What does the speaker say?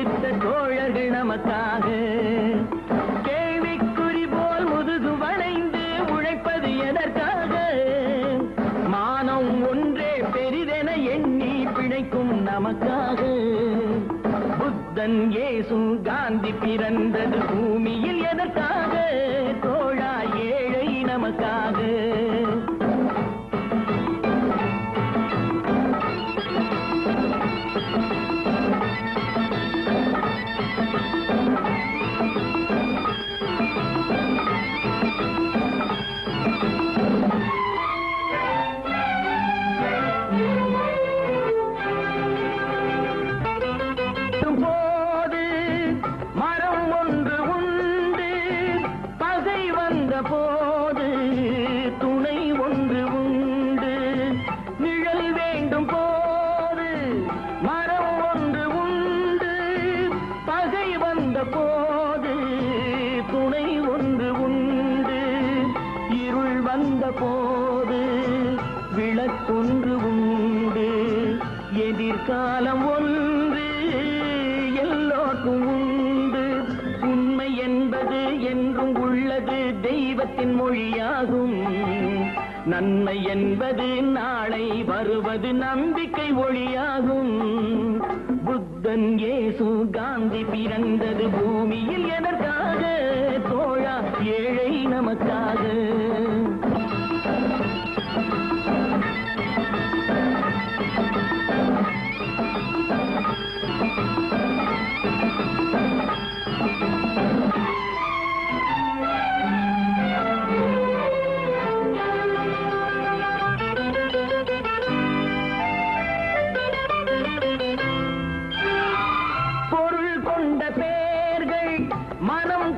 தாகம் தோழர்கள் நமக்காக. கேள்விக்குறி போல் முதுகு வளைந்து உழைப்பது எதற்காக? மானம் ஒன்றே பெரிதென எண்ணி பிழைக்கும் நமக்காக. புத்தன் ஏசு காந்தி பிறந்தது பூமியில் எதற்காக? தோழா ஏழை நமக்காக. போது விளக்கொன்று உண்டு. எதிர்காலம் ஒன்று எல்லோருக்கும் உண்டு. உண்மை என்பது என்றும் உள்ளது தெய்வத்தின் மொழியாகும். நன்மை என்பது நாளை வருவது நம்பிக்கை ஒளியாகும். புத்தன் ஏசு காந்தி பிறந்தது பூமியில் எதற்காக? தோழா ஏழை நமக்காக. பேர்கள் மனம்